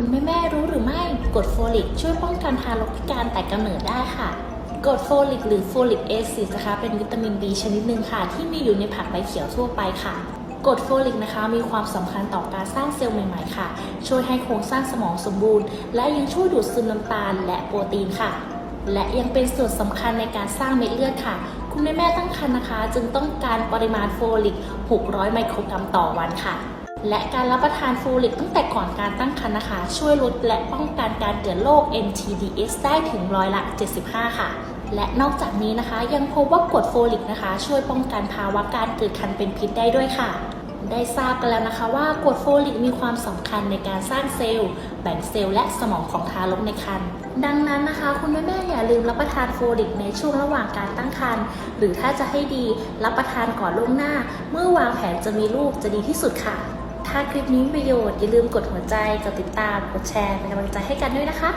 คุณแม่แม่ๆรู้หรือไม่กรดโฟลิกช่วยป้องกันทารกพิการแต่กำเนิดได้ค่ะกรดโฟลิกหรือโฟลิกแอซิดนะคะเป็นวิตามิน B ชนิดหนึ่งค่ะ ที่มีอยู่ในผักใบเขียวทั่วไปค่ะกรดโฟลิกนะคะมีความสำคัญต่อการสร้างเซลล์ใหม่ๆค่ะ ช่วยให้โครงสร้างสมองสมบูรณ์ และยังช่วยดูดซึมน้ำตาลและโปรตีนค่ะ และยังเป็นส่วนสำคัญในการสร้างเม็ดเลือดค่ะ คุณแม่แม่ตั้งครรภ์นะคะ จึงต้องการปริมาณโฟลิก 600 ไมโครกรัมต่อวันค่ะ และการรับประทานโฟลิกตั้งแต่ก่อนการตั้งครรภ์นะคะ ช่วยลดและป้องกันการเกิดโรค NTDS ได้ถึงร้อยละ 75 ค่ะ และนอกจากนี้นะคะ ยังพบว่ากรดโฟลิกนะคะ ช่วยป้องกันภาวะการเกิดคันเป็นพิษได้ด้วยค่ะ ได้ทราบกันแล้วนะคะว่ากรดโฟลิกมีความสำคัญในการสร้างเซลล์ แบ่งเซลล์และสมองของทารกในครรภ์ดังนั้นนะคะ คุณแม่แม่ๆอย่าลืมรับประทานโฟลิกในช่วงระหว่างการตั้งครรภ์หรือถ้าจะให้ดีรับประทานก่อนล่วงหน้า เมื่อวางแผนจะมีลูกจะดีที่สุดค่ะ ถ้าคลิปนี้มีประโยชน์อย่าลืมกดหัวใจ กดติดตาม กดแชร์เป็นกำลังใจให้กันด้วยนะคะ